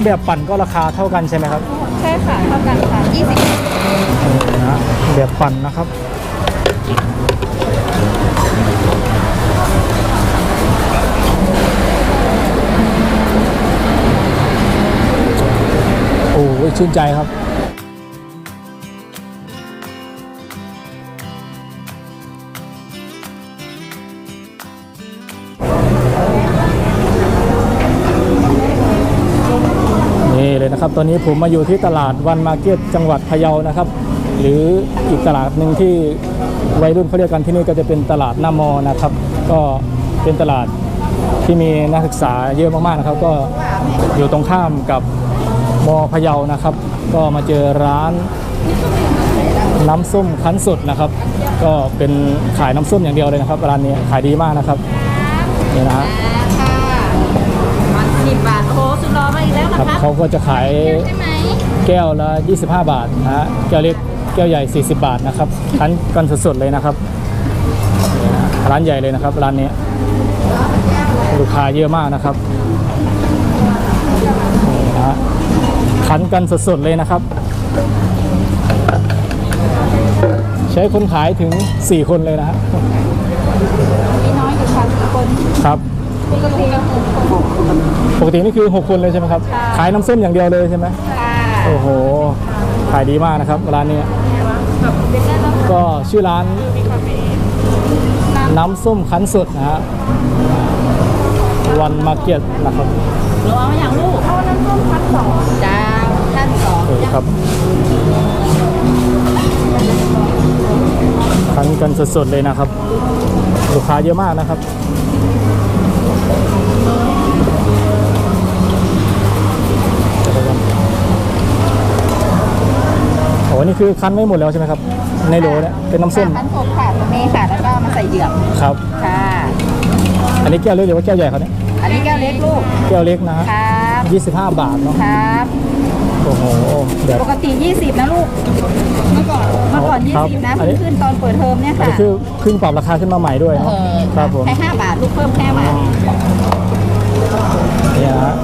าแบบปั่นก็ราคาเท่ากันใช่ไหมครับใช่ค่ะเท่ากันค่ะ20นี่นะแบบปั่นนะครับโอ้ยชื่นใจครับ นะครับ ตอนนี้ผมมาอยู่ที่ตลาดวันมาร์เก็ตจังหวัดพะเยานะครับ หรืออีกตลาดหนึ่งที่วัยรุ่นเขาเรียกกันที่นี่ก็จะเป็นตลาดหน้ามอนะครับ ก็เป็นตลาดที่มีนักศึกษาเยอะมากๆนะครับ ก็อยู่ตรงข้ามกับมอพะเยานะครับ ก็มาเจอร้านน้ำส้มคั้นสดนะครับ ก็เป็นขายน้ำส้มอย่างเดียวเลยนะครับร้านนี้ขายดีมากนะครับนี่นะฮะ ก็จะขายใช่ไหมแก้วละ 25 บาทนะฮะแก้วเล็กแก้วใหญ่ 40 บาทนะครับคั้นกันสดๆเลยนะครับนี่นะร้านใหญ่เลยนะครับ ร้านนี้ ลูกค้าเยอะมากนะครับนี่นะฮะคั้นกันสดๆเลยนะครับ ใช้คนขายถึง 4 คนเลยนะฮะมีน้อยกว่าค่ะสี่คนครับ ปกติก็หกคนปกตินี่คือ 6 คนเลยใช่ไหมครับค่ะขายน้ำส้มอย่างเดียวเลยใช่ไหมค่ะโอ้โห ขายดีมากนะครับร้านนี้ แบบเป็นได้แล้วก็ชื่อร้านมีคาเฟ่น้ำน้ำส้มคั้นสดนะฮะวันมาร์เก็ตนะครับหรือเอาอย่างลูกเอาน้ำส้มพันสองจ้าท่านสองโอเคครับคั้นกันสดๆเลยนะครับ ลูกค้าเยอะมากนะครับ อ้นี่คือคั้นไม่หมดแล้วใช่ไหมครับ ในโหลเนี่ยเป็นน้ำส้มพันหกค่ะตรงนี้ค่ะแล้วก็มาใส่เหยือกครับค่ะ อันนี้แก้วเล็กหรือว่าแก้วใหญ่ครับเนี่ยอันนี้แก้วเล็กลูกแก้วเล็กนะฮะครับ25บาทเนาะครับโอ้โหแบบปกติ 20 นะลูก เมื่อก่อนเมื่อก่อนครับ20 นะอันนี้เพิ่งขึ้นตอนเปิดเทอมเนี่ยอันค่ะนี้คือเพิ่งปรับราคาขึ้นมาใหม่ด้วยเนาะครับผมแค่5บาท ลูกเพิ่มแค่บาทเนี่ยฮะ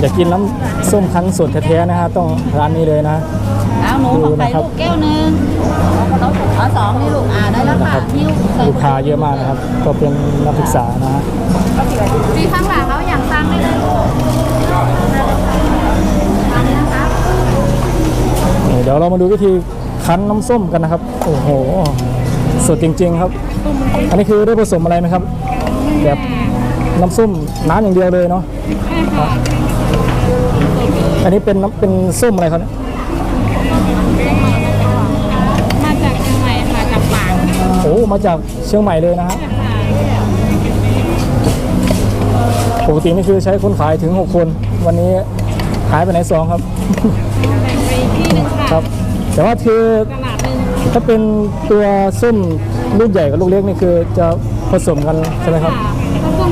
อยากกินน้ำส้มคั้นสดแท้ๆนะฮะต้องร้านนี้เลยนะ เอาหนูของใครดูนะครับลูกแก้วหนึ่งเอาสองนี่ลูกอ่าได้แล้วค่ะนิ้วใส่ลูกค้าเยอะมากนะครับ ก็เป็นนักศึกษานะฮะมีข้างหลังเขาอย่างสั่งได้เลยลูกอันนี้นะคะนี่เดี๋ยวเรามาดูวิธีคั้นน้ำส้มกันนะครับ โอ้โหสดจริงๆครับ อันนี้คือได้ผสมอะไรไหมครับแบบ น้ำส้มน้ำอย่างเดียวเลยเนาะครับอันนี้เป็นน้ำเป็นส้มอะไรครับเนี่ยมาจากเชียงใหม่ค่ะจากปางโอ้มาจากเชียงใหม่เลยนะฮะปกตินี่คือใช้คนขายถึง 6 คน วันนี้หายไปไหนสองครับแบ่งไปที่นึงค่ะครับ แต่ว่าคือตลาดหนึ่งถ้าเป็นตัวส้มลูกใหญ่กับลูกเล็กนี่คือจะผสมกันใช่ไหมครับค่ะถ้าส้ม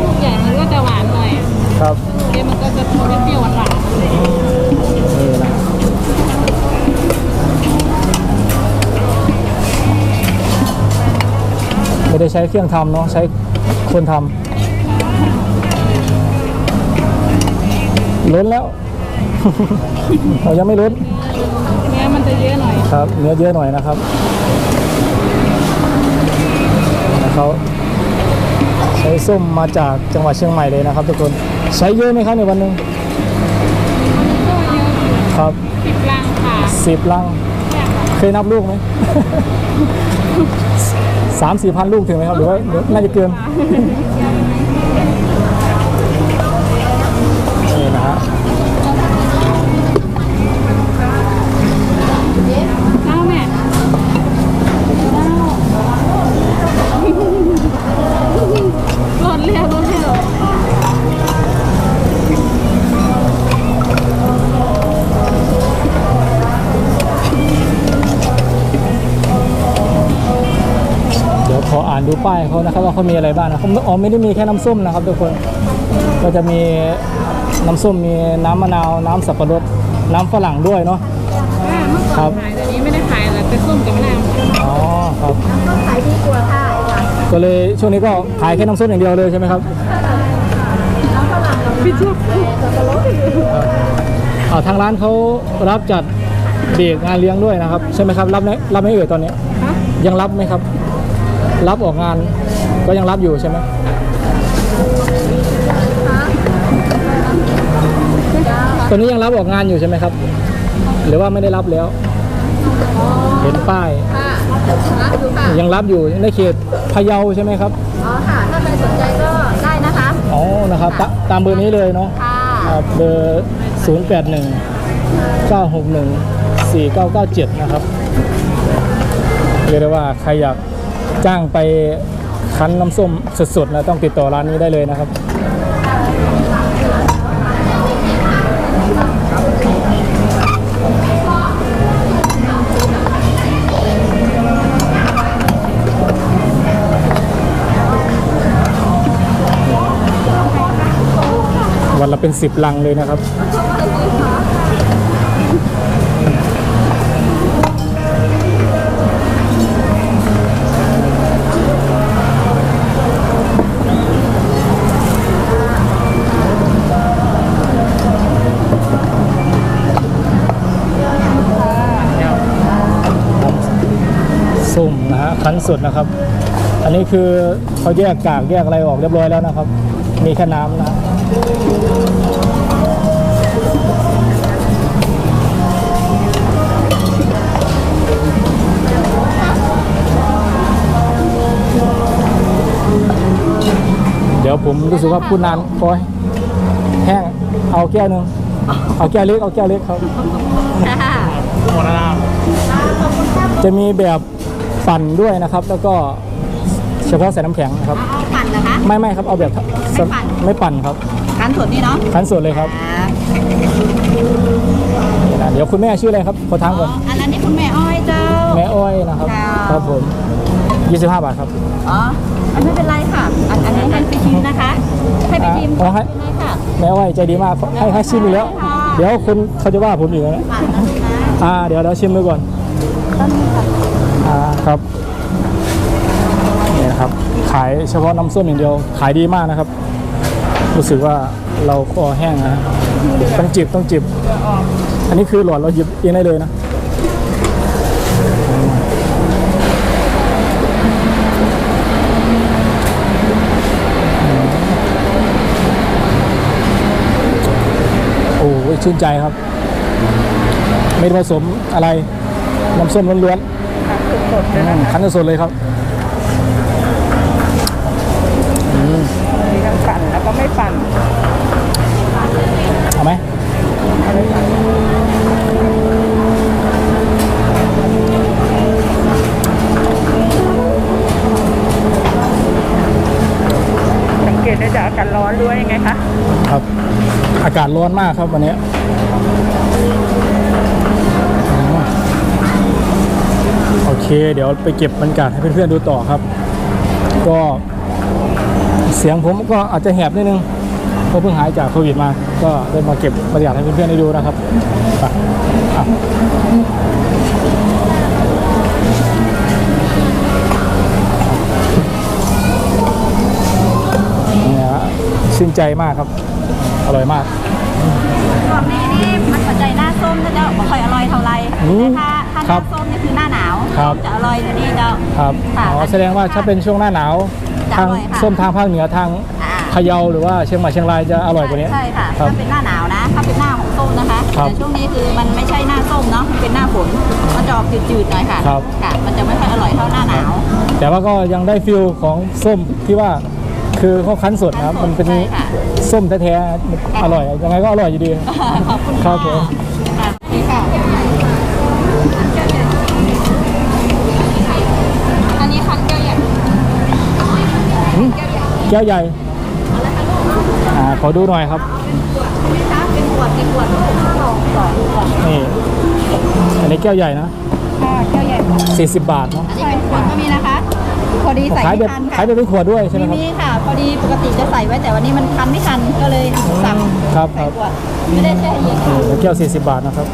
ครับลูกเล็กมันก็จะเปรี้ยวหวานนี่นะไม่ได้ใช้เครื่องทำเนาะใช้คนทำล้นแล้ว เรายังไม่ล้นๆเนื้อมันจะเยอะหน่อยครับ เนื้อเยอะหน่อยนะครับแล้วเขาใช้ส้มมาจากจังหวัดเชียงใหม่เลยนะครับทุกคน ใช้เยอะไหมครับในวันหนึ่งก็เยอะอยู่ครับสิบลังค่ะสิบลังเนี่ยค่ะเคยนับลูกไหมสามสี่พันลูกถึงไหมครับหรือว่าหรือน่าจะเกินนี่ เขานะครับว่าเขามีอะไรบ้างนะเขาอ๋อไม่ได้มีแค่น้ำส้มนะครับทุกคนก็จะมีน้ำส้มมีน้ำมะนาว น้ำสับปะรดน้ำฝรั่งด้วยเนาะอ่าเมื่อก่อนขายแต่นี้ไม่ได้ขายแล้วแต่ส้มกับมะนาวอ๋อครับก็ขายดีกว่าค่ะก็เลยช่วงนี้ก็ขายแค่น้ำส้มอย่างเดียวเลยใช่ไหมครับน้ำฝรั่งกับพี่ชอบสับปะรดอ่าทางร้านเขารับจัดเด็กงานเลี้ยงด้วยนะครับ ใช่ไหมครับรับไหมรับไหม่เอ่ยตอนนี้ฮะยังรับไหมครับ รับออกงาน ก็ยังรับอยู่ใช่ไหมตอนนี้ยังรับออกงานอยู่ใช่ไหมครับ หรือว่าไม่ได้รับแล้ว เห็นป้ายค่ะรับอยู่ค่ะยังรับอยู่ในเขตพะเยาใช่ไหมครับอ๋อค่ะถ้าใครสนใจก็ได้นะคะอ๋อนะครับ ตาตามเบอร์นี้เลยเนาะค่ะครับเบอร์0 8 1 9 6 1 4 9 9 7 นะครับเรียกได้ว่าใครอยากจ้างไป คั้นน้ำส้มสดๆนะต้องติดต่อร้านนี้ได้เลยนะครับวันละเป็น10ลังเลยนะครับ คั้นสดนะครับ อันนี้คือเขาแยกกากแยกอะไรออกเรียบร้อยแล้วนะครับ มีแค่น้ำนะเดี๋ยวผมรู้สึกว่าพูดนานพอยแห้งเอาแก้วหนึ่งเอาแก้วเล็กเอาแก้วเล็กครับค่ะหมดแล้วจะมีแบบ ปั่นด้วยนะครับ แล้วก็เฉพาะใส่น้ำแข็งนะครับ เอาปั่นเหรอคะ ไม่ไม่ครับเอาแบบไม่ปั่น ไม่ปั่นครับร้านสดนี่เนาะคั้นสดเลยครับอ่าเดี๋ยวคุณแม่ชื่ออะไรครับขอถามก่อนอันนั้นนี่คุณแม่อ้อยเจ้า แม่อ้อยนะครับค่ะ ครับผม 25 บาทครับอ๋ออันไม่เป็นไรค่ะ อันอันนี้ให้ไปชิมนะคะ ให้ไปชิมอ๋อให้ไม่เป็นไรค่ะ แม่อ้อยใจดีมากให้ให้ชิมอีกแล้ว ค่ะ เดี๋ยวคุณเขาจะว่าผมอีกนะ ปั่นนะนะอ่าเดี๋ยวเราชิมดูก่อน ต้นค่ะ อ่าครับนี่ครับ ขายเฉพาะน้ำส้มอย่างเดียว ขายดีมากนะครับ รู้สึกว่าเราคอแห้งนะต้องจิบต้องจิบ อันนี้คือหลอดเราหยิบเองได้เลยนะโอ้ยชื่นใจครับ ไม่ผสมอะไร น้ำส้มล้วนๆ อืมคั้นสดๆเลยครับมีทั้งปั่นแล้วก็ไม่ปั่นเอาไหมสังเกตได้จากอากาศร้อนด้วยยังไงคะ ครับ อากาศร้อนมากครับวันนี้ เคเดี๋ยวไปเก็บบรรยากาศให้เพื่อนๆดูต่อครับ ก็เสียงผมก็อาจจะแหบนิดนึงเพราะเพิ่งหายจากโควิดมา ก็ได้มาเก็บบรรยากาศให้เพื่อนๆได้ดูนะครับไปอะเนี่ยฮะชื่นใจมากครับ อร่อยมากส่วนนี้นี่มันปัจจัยหน้าส้มนะเจ้าไม่ค่อยอร่อยเท่าไหร่อืมแต่ถ้าถ้าหครัน้าบส้มนี่คือหน้าหนาว ครับ จะอร่อยกว่านี้เจ้า ครับค่ะอ๋อแสดงว่าถ้าเป็นช่วงหน้าหนาวจะทางอร่อยค่ะ ส้มทางภาคเหนือทางอ่าพะเยาหรือว่าเชียงใหม่เชียงรายจะอร่อยกว่านี้ใช่ค่ะครับถ้าเป็นหน้าหนาวนะถ้าเป็นหน้าของส้มนะคะครับแต่ช่วงนี้คือมันไม่ใช่หน้าส้มเนาะมันเป็นหน้าฝนมันจะออกจืดๆหน่อยค่ะครับ ค่ะ มันจะไม่ค่อยอร่อยเท่าหน้าหนาว แต่ว่าก็ยังได้ฟิลของส้มที่ว่าคือเขาคั้นสดนะครับมันเป็นใช่ค่ะ ส้มแท้ๆอร่อยยังไงก็อร่อยอยู่ดี ขอบคุณครัค่ะบผม แก้วใหญ่อ่าขอดูหน่อยครับนี่คะเป็นขวดเป็นขวดสองสองขวดนี่อันนี้แก้วใหญ่นะค่ะแก้วใหญ่ค่ะ40 บาทเนาะอันนี้เป็นขวดก็มีนะคะ พอดีใส่ขายแบไม่บทันขาค่ะยแบบเป็นขวดด้วยใช่ไหมมีครับ มีค่ะ พอดีปกติจะใส่ไว้แต่วันนี้มันคันไม่ทันก็เลยสั่งครับคใส่รับ ขวดไม่ได้แช่เย็นนี่แล้วแก้ว 40 บาทนะครับ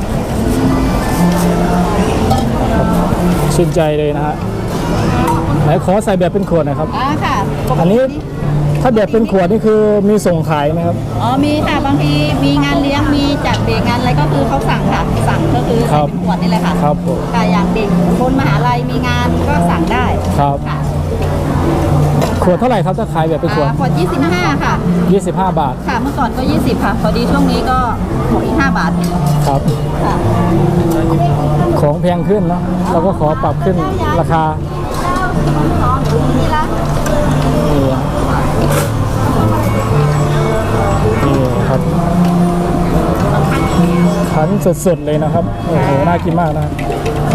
ครับ ชื่นใจเลยนะฮะไหนขอใส่แบบเป็นขวดหน่อยครับ อ่าค่ะปกติอันนี้ ถ้าแบบเป็นขวดนี่คือมีส่งขายไหมครับ อ๋อมีค่ะบางทีมีงานเลี้ยงมีจัดเด็กงานอะไรก็คือเขาสั่งค่ะ สั่งก็คือครัใส่บเป็นขวดนี่แหละค่ะครับผม ค่ะอย่างเด็กคนมหาลัยมีงานก็สั่งได้ครับค่ะขวดเท่าไหร่ครับถ้าขายแบบเป็นขวด อ่าขวด 25 ค่ะ 25 บาทค่ะเมื่อก่อนก็ 20 ค่ะ พอดีช่วงนี้ก็หมดอีก 5 บาทครับ ค่ะ ของแพงขึ้นเนาะเราก็ขอปรับขึ้นราคาสองนี่ละนี่ ขันสดๆเลยนะครับโอ้โหน่ากินมากนะครับ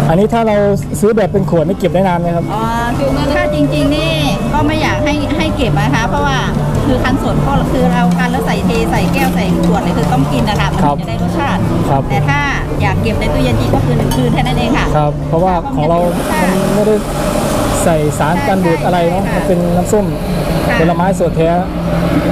อันนี้ถ้าเราซื้อแบบเป็นขวดนี่เก็บได้นานไหมครับ อ๋อคือถ้าจริงๆนี่ก็ไม่อยากให้ให้เก็บนะคะ เพราะว่าคือคันสดก็คือเราคันแล้วใส่เทใส่แก้วใส่ขวดเลยคือต้องกินนะคะมันครับถึงจะได้รสชาติ ครับแต่ถ้าอยากเก็บในตู้เย็นจริงก็คือหนึ่งคืนแค่นั้นเองค่ะ ครับ เพราะว่าของเรามันไม่ได้ใส่สารกันบูดอะไรเนาะมันเป็นน้ำส้มค่ะผลไม้สดแท้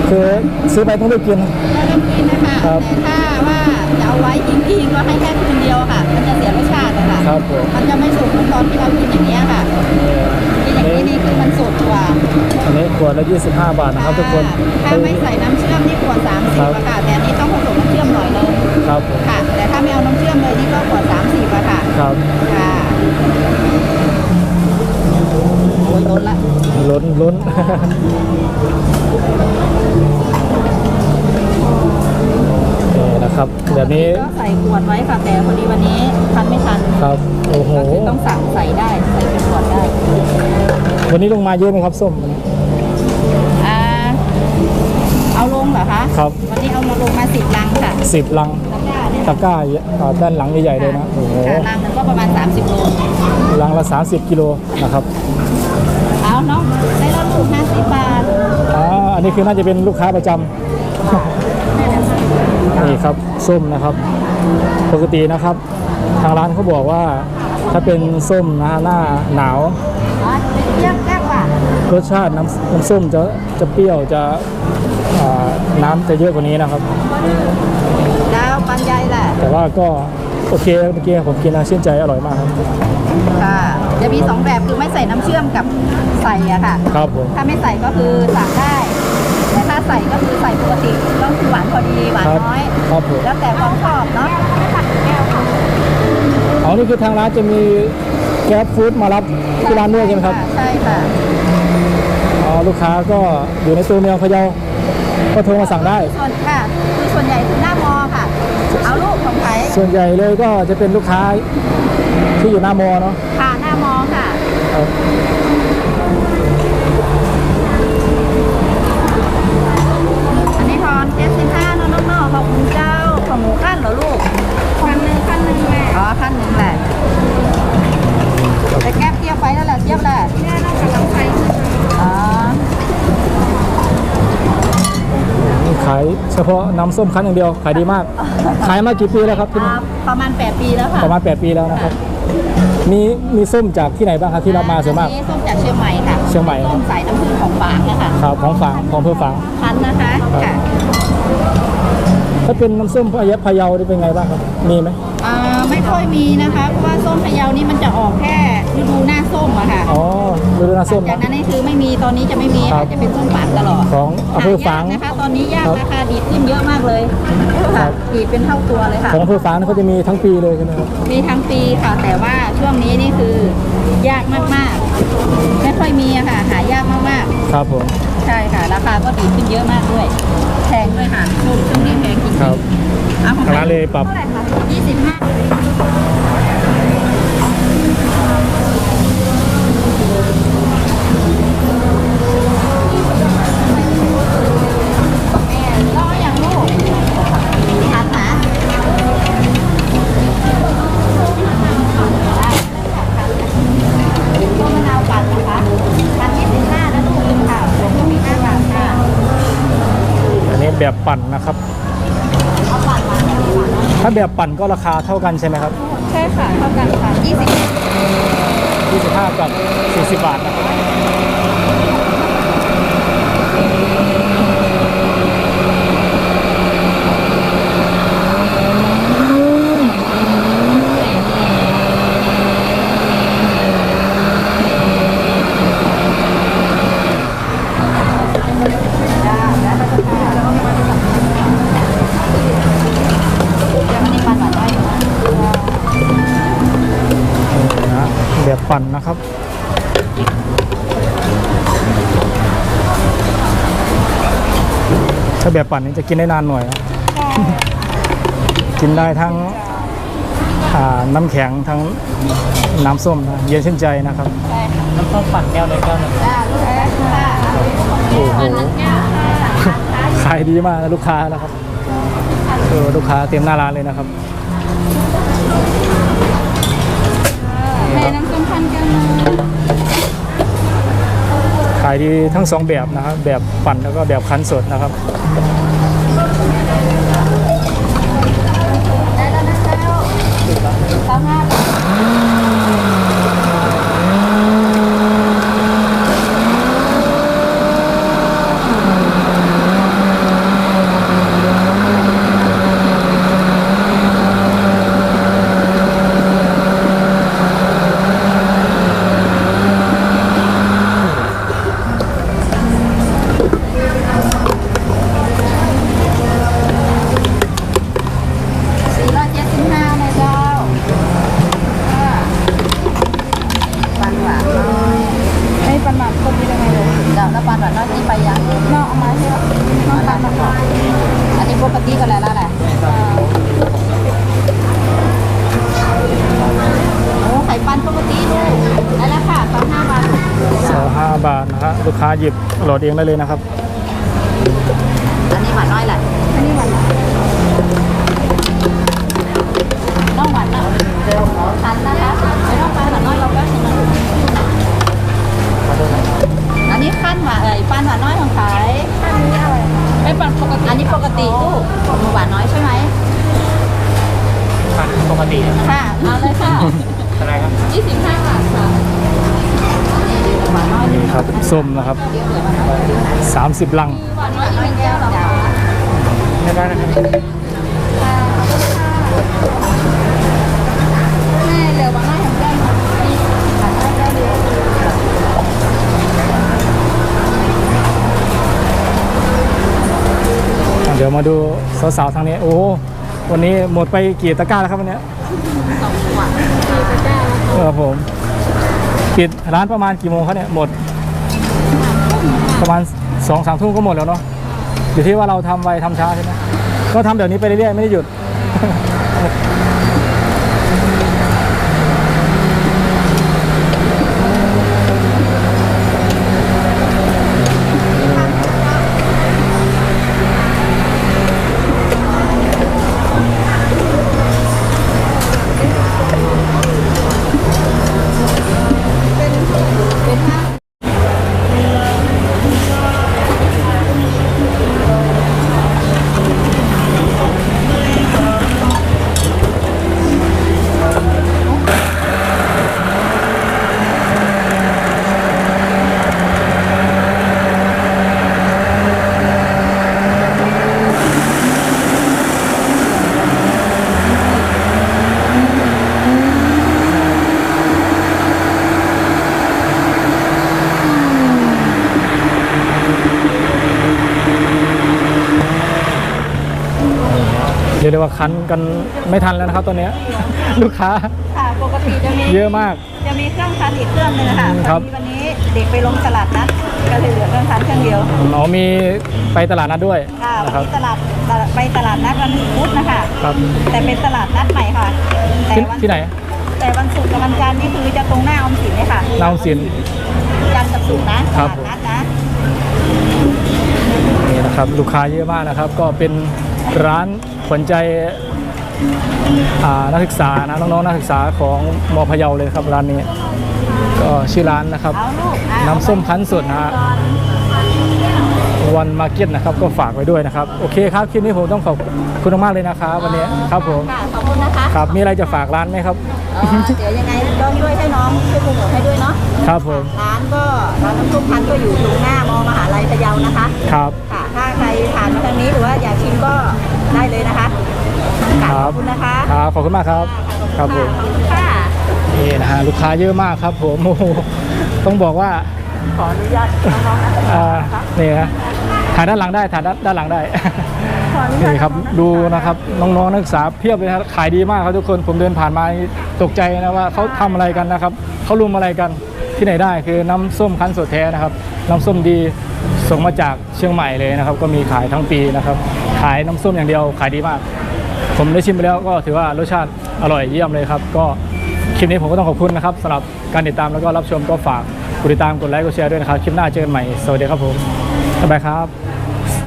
คือซื้อไปต้องได้กินก็ต้องกินนะคะครับแต่ถ้าว่าจะเอา ไว้จริงๆก็ให้แค่คืนเดียวค่ะ มันจะเสียรสชาตินะคะครับผม มันจะไม่สุกเหมือนตอนที่เรากินอย่างนี้ยค่ะกินอย่างนี้นี่คือมันสดกว่าอันนี้ขวดละ 25 บาทนะครับทุกคนถ้าไม่ใส่น้ำเชื่อมนี่ขวด30ครับอะค่ะแต่อันนี้ต้องผสมน้ำเชื่อมหน่อยนึงครับผมค่ะ แต่ถ้าไม่เอาน้ำเชื่อมเลยนี่ก็ขวด30อะค่ะครับค่ะ มาเยอะไหมครับส้มวันนี้อ่าเอาลงเหรอคะครับวันนี้เอามาลงมาสิบลังค่ะสิบลังตะกร้าเนี่ยตะกร้าอ่าด้านหลังใหญ่ๆเลยนะโอ้โหค่ะลังหนึงก็ประมาณ 30โลลังละ30กิโลนะครับเอาเนาะได้แล้วลูก50บาทอ่าอันนี้คือน่าจะเป็นลูกค้าประจำนี่ครับส้มนะครับ ปกตินะครับ ทางร้านเขาบอกว่าถ้าเป็นส้มนะฮะหน้าหนาว อ๋อเป็นเยี่ยมแก้วอะ รสชาติน้ำน้ำส้มจะจะเปรี้ยวจะอ่าน้ำจะเยอะกว่านี้นะครับดาวปันใหญ่แหละ แต่ว่าก็โอเคเมื่อกี้ผมกินแล้วชื่นใจอร่อยมากครับค่ะจะมีสองแบบคือไม่ใส่น้ำเชื่อมกับใส่อะค่ะ ครับผมถ้าไม่ใส่ก็คือสั่งได้แต่ถ้าใส่ก็คือใส่ปกติต้องคือหวานพอดีหวานครับน้อยครับผมแล้วแต่ความชอบเนาะตักแก้วค่ะอ๋อนี่คือทางร้านจะมี แก๊สฟู้ดมารับที่ร้านด้วยใช่ไหมครับใช่ค่ะอ๋อลูกค้าก็อยู่ในตัวเมืองพะเยาก็โทรมาสั่งได้ ส่วนค่ะคือส่วนใหญ่คือหน้ามอค่ะ เอาลูกของไผ่ส่วนใหญ่เลยก็จะเป็นลูกค้าที่อยู่หน้ามอเนาะค่ะหน้ามอค่ะครับอันนี้ทอนเจ็ดสิบห้าเนอะน้องๆขอบคุณเจ้าของหมูขั้นเหรอลูกขั้นหนึ่งขั้นหนึ่งแม่อ๋อขั้นหนึ่งแหละ แต่แก้มเทียบไปแล้วแหละเทียบแหละแม่ต้องกำลังไปอ๋อขายเฉพาะน้ำส้มคั้นอย่างเดียว ขายดีมาก ขายมากี่ปีแล้วครับที่อ่านี่ประมาณ 8 ปีแล้วค่ะประมาณ 8 ปีแล้วนะครับ มีมีส้มจากที่ไหนบ้างครับที่รับมาส่วนมากอัส้มจากเชียงใหม่ค่ะเชียงใหม่ส้มสายน้ำผึ้งของฝางนะคะครับของฝางของเพื่อฝางพันธุ์นะคะค่ะ ถ้าเป็นน้ำส้มพะเยาพะเยาได้เป็นไงบ้างครับ มีไหม อ่าไม่ค่อยมีนะคะเพราะว่าส้มพะเยานี่มันจะออกแค่ฤดูหน้าส้มอะค่ะอ๋อฤดูน้ำส้มจากนะ นั้นนี่คือไม่มีตอนนี้จะไม่มีครัค่ะบจะเป็นส้มฝางตลอดของอำเภอฝาง หยกนะคะตอนนี้ยากครับราคาดีดขึ้นเยอะมากเลยครัค่ะบ ดีดเป็นเท่าตัวเลยค่ะ ของอำเภอฝางนี่เขาจะมีทั้งปีเลยใช่ไหมครับ มีทั้งปีค่ะ แต่ว่าช่วงนี้นี่คือยากมากๆ ไม่ค่อยมีอะค่ะ หายากมากครับผม ๆ ใช่ค่ะ ราคาก็ดีดขึ้นเยอะมากด้วย เอาของทางร้านเลยปรับ เท่าไหร่คะยี่สิบห้ารออย่างลูกทันนะต้นมะนาวปั่นนะคะพันยี่สิบห้าแล้วลูกหนึ่งค่ะรวมก็มีห้าบาทค่ะ อันนี้แบบปั่น แบบปั่นก็ราคาเท่ากันใช่ไหมครับ ใช่ค่ะ เท่ากันค่ะยี่สิบ25 กับ 40 บาทนะครับ อนนะครับ ถ้าแบบปั่นนี้จะกินได้นานหน่อย กินได้ทั้งน้ำแข็งทั้งน้ำส้มนะเย็นชื่นใจนะครับ น้ำส้มปั่นแก้วเลยแก้วเลยโอ้โหขายดีมากลูกค้านะครับเอลูกค้าเตรียมหน้าร้านเลยนะครับ ขายดีทั้งสองแบบนะครับแบบปั่นแล้วก็แบบคั้นสดนะครับ ลูกค้าหยิบโหลดเองได้เลยนะครับ อันนี้หวานน้อยแหละอันนี้หวานน้องหวานน้อยทันนะคะไอ้น้องปลาหวานน้อยเราก็ชนะอันนี้ขั้นหวานเอ้ยปันหวานน้อยของขายอันนี้อะไรคะไม่ปันปกติ อันนี้ปกติลูกหวานน้อยใช่ไหมปั่นปกติ ค่ะ เอาเลยค่ะอะไรครับ25บาทค่ะ นี่หวานน้อยนี่ครับส้มนะครับ 30 ลังหวานน้อยเป็นแก้วหรอคะไม่ได้นะครับแม่เหลือหวานน้อยของแก้วหวานน้อยแก้วเดียวเดี๋ยวมาดูสาวๆทางนี้ โอ้วันนี้หมดไปกี่ตะกร้าแล้วครับวันเนี้ยสองขวดครับผม ปิดร้านประมาณกี่โมงครับเนี่ยหมดประมาณสองสามทุ่มก็หมดแล้วเนาะอยู่ที่ว่าเราทำไวทำช้าใช่ไหมก็ทำแบบนี้ไปเรื่อยๆไม่ได้หยุด ยกได้ว่าคันกันไม่ทันแล้วนะครับตอนเนี้ยลูกค้า ค่ะปกติจะมีเยอะมาก จะมีเครื่องคันอีกเครื่องหนึงค่ะครับวันนี้เด็กไปลงตลาดนัดก็เลยเหลือเครื่องคันเครื่องเดียวอ๋อมีไปตลาดนัดด้วยค่ะวันนะครับนี้ตลาดตลาดไปตลาดนัดวันพุธนะคะ ครับแต่เป็นตลาดนัดใหม่ค่ะ แต่ที่วันที่ไหนแต่วันศุกร์กับวันจันทร์นี่คือจะตรงหน้าออมสินเลยค่ะนาวสิน จันทร์กับศุกร์นะตครัลาบดนัดนะ นี่นะครับลูกค้าเยอะมากนะครับ ก็เป็นร้าน ขวัญใจอ่านักศึกษานะน้องๆนักศึกษาของมพะเยาเลยครับร้านนี้ก็ชื่อร้านนะครับเอาลูกอะน้ำส้มคั้นสดนะฮะวันมาร์เก็ตนะครับก็ฝากไว้ด้วยนะครับ โอเคครับคลิปนี้ผมต้องขอบคุณมากๆเลยนะครับวันนี้ครับผมค่ะขอบคุณนะคะครับมีอะไรจะฝากร้านไหมครับเอ่อเดี๋ยวยังไงต้องช่วยให้น้องช่วยโปรโมทให้ด้วยเนาะครับผมร้านก็ร้านน้ำส้มพันธุ์ก็อยู่ตรงหน้ามมหาลัยพะเยานะคะครับค่ะถ้าใคร ผ่านมาทางนี้หรือว่าอยากชิมก็ได้เลยนะคะค่ะขอบคุณนะคะครับขอบคุณมากครับ ครับผม ขอบคุณค่ะนี่นะฮะลูกค้าเยอะมากครับผมโอ้โหต้องบอกว่าขออนุญาตน้องๆนะอ่านี่นะถ่ายด้านหลังได้ถ่ายด้านด้านหลังได้ ขออนุญาตนี่ครับดูนะครับน้องๆนักศึกษาเพียบเลยครับขายดีมากครับทุกคนผมเดินผ่านมาตกใจนะว่าเขาทำอะไรกันนะครับเขารุมอะไรกันที่ไหนได้คือน้ำส้มคั้นสดแท้นะครับน้ำส้มดี ส่งมาจากเชียงใหม่เลยนะครับ ก็มีขายทั้งปีนะครับ ขายน้ำส้มอย่างเดียวขายดีมาก ผมได้ชิมไปแล้วก็ถือว่ารสชาติอร่อยเยี่ยมเลยครับ ก็คลิปนี้ผมก็ต้องขอบคุณนะครับสำหรับการติดตามแล้วก็รับชมก็ฝากกดติดตามกดไลค์กดแชร์ด้วยนะครับ คลิปหน้าเจอกันใหม่ สวัสดีครับผมบ๊ายบายครับ